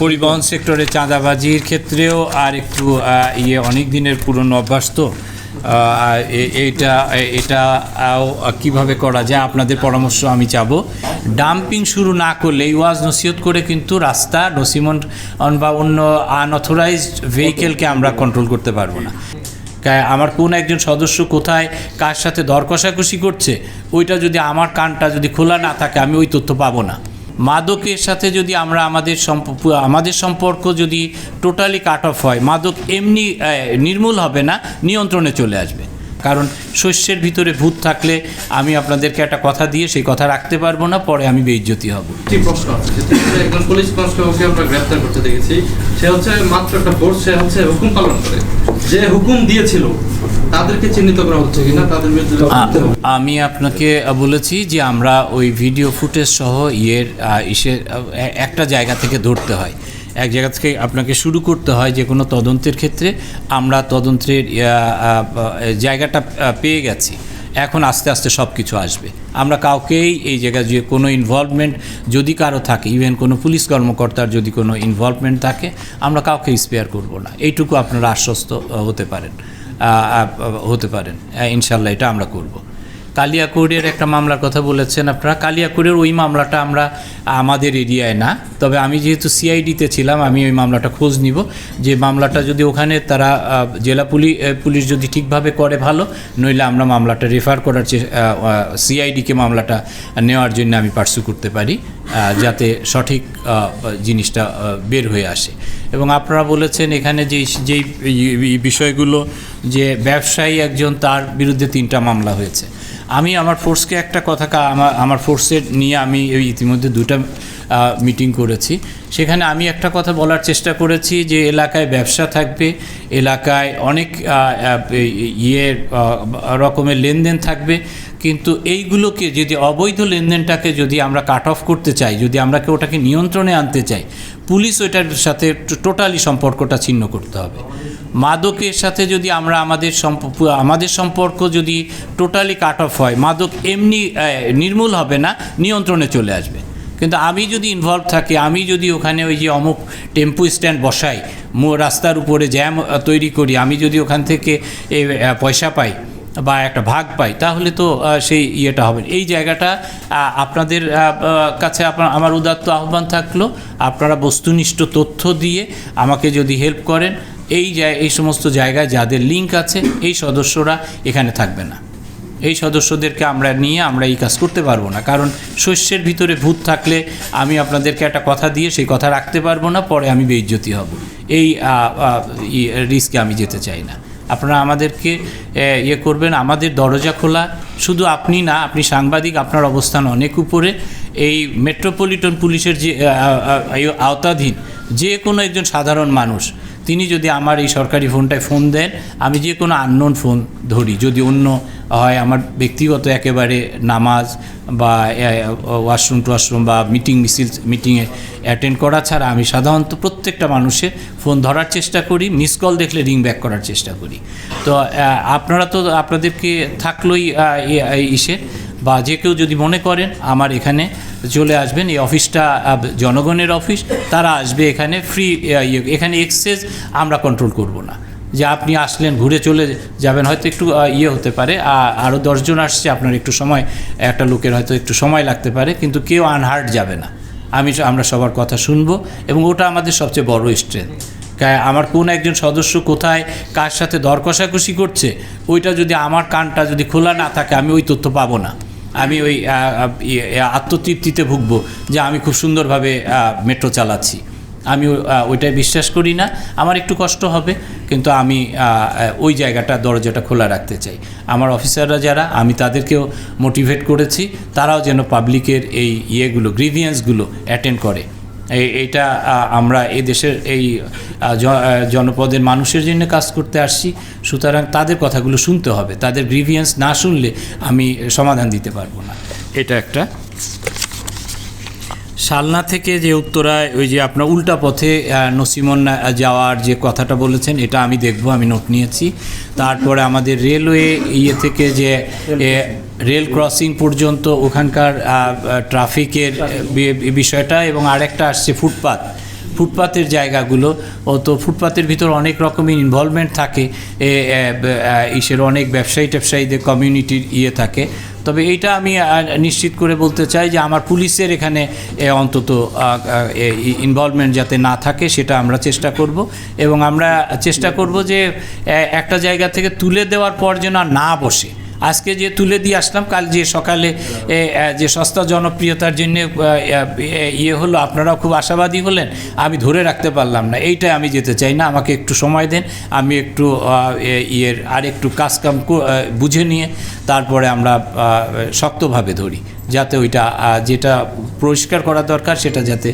পরিবহন সেক্টরে চাঁদাবাজির ক্ষেত্রেও আর একটু ইয়ে অনেক দিনের পুরনো অভ্যাস তো। এটা এটা কীভাবে করা যায় আপনাদের পরামর্শ আমি চাবো। ডাম্পিং শুরু না করলে ওয়াজ নসিহত করে কিন্তু রাস্তা, নসিমন বা অন্য আনঅথরাইজড ভেহিকেলকে আমরা কন্ট্রোল করতে পারব না। আমার কোন একজন সদস্য কোথায়, কার সাথে দর কষাকষি করছে, ওইটা যদি আমার কানটা যদি খোলা না থাকে, আমি ওই তথ্য পাবো না। মাদকের সাথে যদি আমরা আমাদের আমাদের সম্পর্ক যদি টোটালি কাট অফ হয়, মাদক এমনি নির্মূল হবে না, নিয়ন্ত্রণে চলে আসবে। কারণ শস্যের ভিতরে ভূত থাকলে আমি আপনাদেরকে একটা কথা দিয়ে সেই কথা রাখতে পারব না, পরে আমি বেইজ্জতি হব। একজন পুলিশ কনস্টেবলকে আমরা গ্রেপ্তার করতে দেখেছি। সে হচ্ছে মাত্র একটা সে হচ্ছে হুকুম পালন করে। যে হুকুম দিয়েছিল তাদেরকে চিহ্নিত করা হচ্ছে কিনা তাদের আমি আপনাকে বলেছি যে আমরা ওই ভিডিও ফুটেজ সহ ইয়ের ইসের একটা জায়গা থেকে ধরতে হয়। এক জায়গা থেকে আপনাকে শুরু করতে হয় যে কোনো তদন্তের ক্ষেত্রে। আমরা তদন্তের জায়গাটা পেয়ে গেছি। এখন আস্তে আস্তে সব কিছু আসবে। আমরা কাউকেই এই জায়গায় যে কোনো ইনভলভমেন্ট যদি কারও থাকে ইভেন কোনো পুলিশ কর্মকর্তার যদি কোনো ইনভলভমেন্ট থাকে আমরা কাউকে স্পেয়ার করব না। এইটুকু আপনারা আশ্বস্ত হতে পারেন। হতে পারেন। ইনশাল্লাহ এটা আমরা করব। কালিয়াকৈরের একটা মামলার কথা বলেছেন আপনারা। কালিয়াকৈরের ওই মামলাটা আমরা আমাদের এরিয়ায় না। তবে আমি যেহেতু সিআইডিতে ছিলাম, আমি ওই মামলাটা খোঁজ নিব। যে মামলাটা যদি ওখানে তারা জেলা পুলিশ পুলিশ যদি ঠিকভাবে করে ভালো, নইলে আমরা মামলাটা রেফার করার চেষ্টা সিআইডিকে মামলাটা নেওয়ার জন্য আমি পার্সু করতে পারি। যাতে সঠিক জিনিসটা বের হয়ে আসে। এবং আপনারা বলেছেন এখানে যে যেই বিষয়গুলো যে ব্যবসায়ী একজন তার বিরুদ্ধে তিনটা মামলা হয়েছে। আমি আমার ফোর্সকে একটা কথা আমার আমার ফোর্সের নিয়ে আমি ইতিমধ্যে দুটা মিটিং করেছি। সেখানে আমি একটা কথা বলার চেষ্টা করেছি যে এলাকায় ব্যবসা থাকবে, এলাকায় অনেক ইয়ের রকমের লেনদেন থাকবে। কিন্তু এইগুলোকে যদি অবৈধ লেনদেনটাকে যদি আমরা কাট অফ করতে চাই, যদি আমরা ওটাকে নিয়ন্ত্রণে আনতে চাই, পুলিশ ওইটার সাথে টোটালি সম্পর্কটা ছিন্ন করতে হবে। মাদকের সাথে যদি আমরা আমাদের আমাদের সম্পর্ক যদি টোটালি কাট অফ হয়, মাদক এমনি নির্মূল হবে না, নিয়ন্ত্রণে চলে আসবে। কিন্তু আমি যদি ইনভলভ থাকি, আমি যদি ওখানে ওই যে অমুক টেম্পু স্ট্যান্ড বসাই রাস্তার উপরে জ্যাম তৈরি করি, আমি যদি ওখান থেকে পয়সা পাই বা একটা ভাগ পাই, তাহলে তো সেই ইয়েটা হবে। এই জায়গাটা আপনাদের কাছে আপনার, আমার উদাত্ত আহ্বান থাকল, আপনারা বস্তুনিষ্ঠ তথ্য দিয়ে আমাকে যদি হেল্প করেন, এই এই সমস্ত জায়গায় যাদের লিঙ্ক আছে, এই সদস্যরা এখানে থাকবে না। এই সদস্যদেরকে আমরা নিয়ে আমরা এই কাজ করতে পারব না, কারণ শস্যের ভিতরে ভূত থাকলে আমি আপনাদেরকে একটা কথা দিয়ে সেই কথা রাখতে পারব না, পরে আমি বেইজ্জতি হব। এই রিস্কে আমি যেতে চাই না। আপনারা আমাদেরকে ইয়ে করবেন, আমাদের দরজা খোলা। শুধু আপনি না, আপনি সাংবাদিক, আপনার অবস্থান অনেক উপরে। এই মেট্রোপলিটন পুলিশের যে আওতাধীন যে কোনো একজন সাধারণ মানুষ তিনি যদি আমার এই সরকারি ফোনটায় ফোন দেন, আমি যে কোনো আননোন ফোন ধরি, যদি অন্য হয় আমার ব্যক্তিগত একেবারে নামাজ বা ওয়াশরুম টওয়াশরুম বা মিটিং মিছিল মিটিংয়ে অ্যাটেন্ড করা ছাড়া আমি সাধারণত প্রত্যেকটা মানুষের ফোন ধরার চেষ্টা করি মিস কল দেখলে রিং ব্যাক করার চেষ্টা করি। তো আপনারা তো, আপনাদেরকে থাকলোই ইসে বা যে কেউ যদি মনে করেন, আমার এখানে চলে আসবেন। এই অফিসটা জনগণের অফিস, তারা আসবে এখানে ফ্রি এখানে এক্সেস আমরা কন্ট্রোল করব না। যে আপনি আসলেন, ঘুরে চলে যাবেন, হয়তো একটু ইয়ে হতে পারে। আরও দশজন আসছে, আপনার একটু সময়, একটা লোকের হয়তো একটু সময় লাগতে পারে, কিন্তু কেউ আনহার্ট যাবে না। আমি আমরা সবার কথা শুনব, এবং ওটা আমাদের সবচেয়ে বড় স্ট্রেংথ আমার কোন একজন সদস্য কোথায়, কার সাথে দর কষাকষি করছে, ওইটা যদি আমার কানটা যদি খোলা না থাকে, আমি ওই তথ্য পাবো না। আমি ওই আত্মতৃপ্তিতে ভুগবো যে আমি খুব সুন্দরভাবে মেট্রো চালাচ্ছি। আমি ওইটাই বিশ্বাস করি না, আমার একটু কষ্ট হবে, কিন্তু আমি ওই জায়গাটা, দরজাটা খোলা রাখতে চাই। আমার অফিসাররা যারা, আমি তাদেরকেও মোটিভেট করেছি, তারাও যেন পাবলিকের এই ইয়েগুলো, গ্রিভিয়েন্সগুলো অ্যাটেন্ড করে। আহ, আমরা এই দেশের এই জনপদের মানুষের জন্য কাজ করতে আসছি। সুতরাং তাদের কথাগুলো শুনতে হবে। তাদের গ্রিভিয়েন্স না শুনলে আমি সমাধান দিতে পারব না। এটা একটা। শালনা থেকে যে উত্তরায় ওই যে আপনার উল্টা পথে নসিমন যাওয়ার যে কথাটা বলেছেন, এটা আমি দেখব, আমি নোট নিয়েছি। তারপরে আমাদের রেলওয়ে ইয়ে থেকে যে রেল ক্রসিং পর্যন্ত ওখানকার ট্রাফিকের বিষয়টা এবং আরেকটা আসছে ফুটপাত। ফুটপাতের জায়গাগুলো, ও তো ফুটপাতের ভিতর অনেক রকমের ইনভলভমেন্ট থাকে। ইসের অনেক ব্যবসায়ী ট্যাবসায়ীদের কমিউনিটির ইয়ে থাকে। তবে এইটা আমি নিশ্চিত করে বলতে চাই যে আমার পুলিশের এখানে অন্তত ইনভলভমেন্ট যাতে না থাকে, সেটা আমরা চেষ্টা করব। এবং আমরা চেষ্টা করব যে একটা জায়গা থেকে তুলে দেওয়ার পর যেন না বসে। আজকে যে তুলে দিয়ে আসলাম, কাল যে সকালে যে সস্তা জনপ্রিয়তার জন্য ইয়ে হলো, আপনারাও খুব আশাবাদী হলেন, আমি ধরে রাখতে পারলাম না। এইটাই আমি যেতে চাই না, আমাকে একটু সময় দেন, আমি একটু ইয়ের আর একটু কাজ কাম বুঝে নিয়ে, তারপরে আমরা শক্তভাবে ধরি, যাতে ওইটা যেটা পরিষ্কার করা দরকার, সেটা যাতে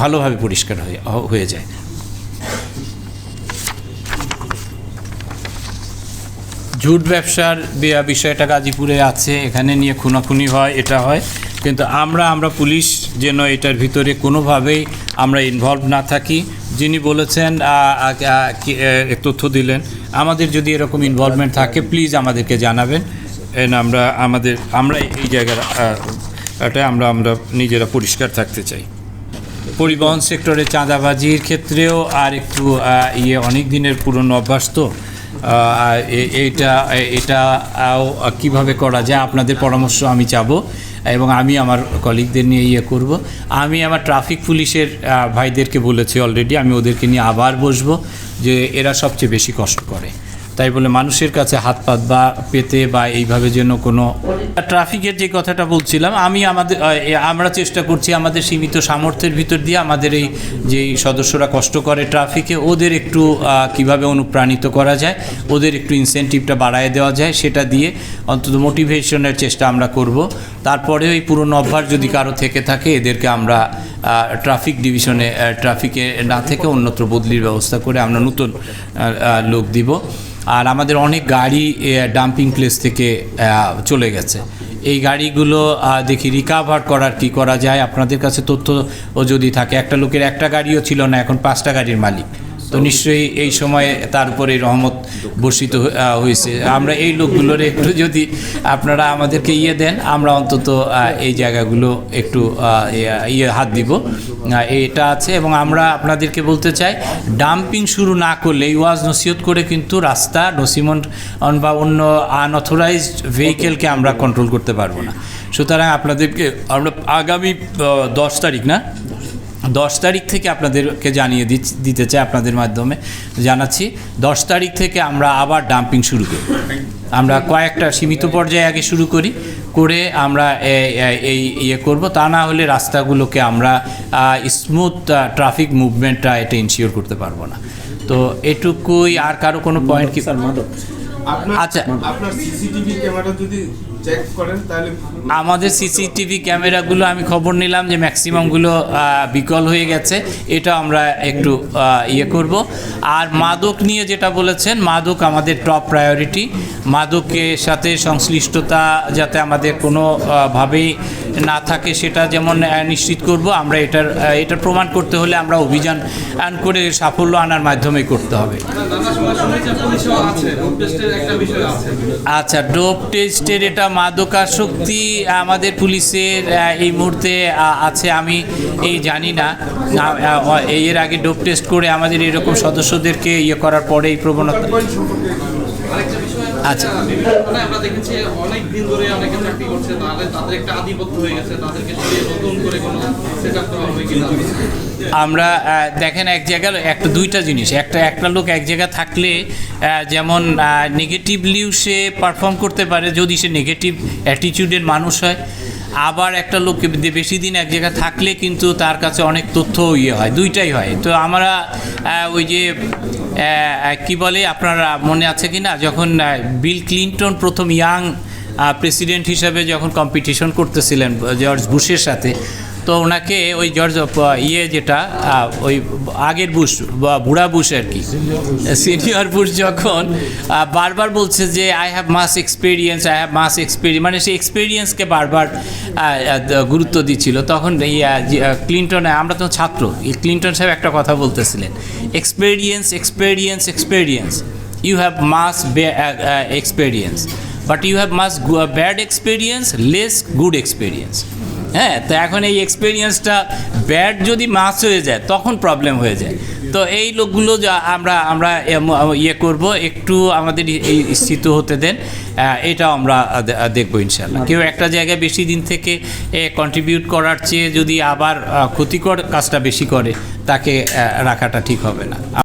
ভালোভাবে পরিষ্কার হয়ে যায়। ঝুট ব্যবসার বিষয়টা গাজীপুরে আছে, এখানে নিয়ে খুনাখুনি হয়, এটা হয়। কিন্তু আমরা আমরা পুলিশ যেন এটার ভিতরে কোনোভাবেই আমরা ইনভলভ না থাকি। যিনি বলেছেন তথ্য দিলেন, আমাদের যদি এরকম ইনভলভমেন্ট থাকে প্লিজ আমাদেরকে জানাবেন। আমরা, আমাদের, আমরা এই জায়গার এটা আমরা আমরা নিজেরা পরিষ্কার থাকতে চাই। পরিবহন সেক্টরে চাঁদাবাজির ক্ষেত্রেও আর একটু ইয়ে অনেক দিনের পুরনো অভ্যাস তো। এটা আও কীভাবে করা যায় আপনাদের পরামর্শ আমি চাবো এবং আমি আমার কলিগদের নিয়ে ইয়ে করব। আমি আমার ট্রাফিক পুলিশের ভাইদেরকে বলেছি অলরেডি আমি ওদেরকে নিয়ে আবার বসবো যে এরা সবচেয়ে বেশি কষ্ট করে। তাই বলে মানুষের কাছে হাত পাত বা পেতে বা এইভাবে যেন কোনো ট্রাফিকের যে কথাটা বলছিলাম, আমি আমাদের আমরা চেষ্টা করছি আমাদের সীমিত সামর্থ্যের ভিতর দিয়ে আমাদের এই যেই সদস্যরা কষ্ট করে ট্রাফিকে, ওদের একটু কীভাবে অনুপ্রাণিত করা যায়, ওদের একটু ইনসেন্টিভটা বাড়ায় দেওয়া যায়, সেটা দিয়ে অন্তত মোটিভেশনের চেষ্টা আমরা করব। তারপরে ওই পুরনো অভ্যাস যদি কারও থেকে থাকে, এদেরকে আমরা ট্রাফিক ডিভিশনে ট্রাফিকে না থেকে অন্যত্র বদলির ব্যবস্থা করে আমরা নতুন লোক দিব। আর আমাদের অনেক গাড়ি ডাম্পিং প্লেস থেকে চলে গেছে। এই গাড়িগুলো দেখি রিকাভার করার কি করা যায়? আপনাদের কাছে তথ্য যদি থাকে, একটা লোকের একটা গাড়িও ছিল না, এখন পাঁচটা গাড়ির মালিক। তো নিশ্চয়ই এই সময়ে তার উপরে রহমত বর্ষিত হয়েছে। আমরা এই লোকগুলোর একটু যদি আপনারা আমাদেরকে ইয়ে দেন, আমরা অন্তত এই জায়গাগুলো একটু ইয়ে হাত দিব। এটা আছে এবং আমরা আপনাদেরকে বলতে চাই, ডাম্পিং শুরু না করলে, এই ওয়াজ নসিহত করে কিন্তু রাস্তা, নসিমন বা অন্য আনঅথরাইজড ভেহিকেলকে আমরা কন্ট্রোল করতে পারব না। সুতরাং আপনাদেরকে, আমরা আগামী দশ তারিখ না? দশ তারিখ থেকে আপনাদেরকে জানিয়ে দিতে চাই আপনাদের মাধ্যমে জানাচ্ছি দশ তারিখ থেকে আমরা আবার ডাম্পিং শুরু করি। আমরা কয়েকটা সীমিত পর্যায়ে আগে শুরু করি করে আমরা এই ইয়ে করব তা না হলে রাস্তাগুলোকে আমরা স্মুথ ট্রাফিক মুভমেন্টটা এটা ইনশিওর করতে পারব না। তো এটুকুই আর কারও কোনো পয়েন্ট কি? আচ্ছা। আপনার সিসিটিভি ক্যামেরা যদি আমাদের সিসিটিভি ক্যামেরাগুলো আমি খবর নিলাম যে ম্যাক্সিমামগুলো বিকল হয়ে গেছে। এটা আমরা একটু ইয়ে করব। আর মাদক নিয়ে যেটা বলেছেন মাদক আমাদের টপ প্রায়োরিটি মাদকের সাথে সংশ্লিষ্টতা যাতে আমাদের কোনো আহ, ভাবেই না থাকে সেটা যেমন নিশ্চিত করব। আমরা এটার এটার প্রমাণ করতে হলে আমরা অভিযান করে সাফল্য আনার মাধ্যমে করতে হবে। আচ্ছা ডোপ টেস্টের এটা মাদকাসক্তি আমাদের পুলিশের এই মুহূর্তে আছে, আমি এই জানি না। এর আগে ডোপ টেস্ট করে আমাদের এরকম সদস্যদেরকে ইয়ে করার পরে এই প্রবণতা আচ্ছা। ঘটনায় আমরা দেখেছি অনেক দিন ধরে অনেকে চাকরি করছে তাহলে তাদের একটা আধিপত্য হয়ে গেছে তাদেরকে নতুন করে কোনো সেট আপ করা হবে কিনা। আমরা দেখেন এক জায়গায় একটা দুইটা জিনিস একটা একটা লোক এক জায়গায় থাকলে যেমন নেগেটিভলিও সে পারফর্ম করতে পারে যদি সে নেগেটিভ অ্যাটিটিউডের মানুষ হয়। আবার একটা লোক বেশি দিন এক জায়গায় থাকলে কিন্তু তার কাছে অনেক তথ্য ইয়ে হয় দুইটাই হয়। তো আমরা ওই যে কি বলে, আপনারা মনে আছে কি না যখন বিল ক্লিন্টন প্রথম ইয়াং প্রেসিডেন্ট হিসাবে যখন কম্পিটিশন করতেছিলেন জর্জ বুশের সাথে তো ওনাকে ওই জর্জ ইয়ে যেটা ওই আগের বুশ, বা বুড়া বুশ আর কি। সিনিয়র বুশ যখন বারবার বলছে যে I have mass experience I have mass experience মানে সেই এক্সপিরিয়েন্সকে বারবার গুরুত্ব দিচ্ছিল। তখন ক্লিনটন, আমরা তো ছাত্র ক্লিনটন সাহেব একটা কথা বলতেছিলেন experience experience experience you have mass experience but you have mass bad experience less good experience হ্যাঁ তো এখন এই এক্সপিরিয়েন্সটা ব্যাড যদি মাস হয়ে যায় তখন প্রবলেম হয়ে যায়। তো এই লোকগুলো যা আমরা আমরা ইয়ে করব একটু আমাদের এই স্থিত হতে দেন এটাও আমরা দেখব ইনশাল্লাহ কেউ একটা জায়গায় বেশি দিন থেকে কন্ট্রিবিউট করার চেয়ে যদি আবার ক্ষতিকর কাজটা বেশি করে তাকে রাখাটা ঠিক হবে না।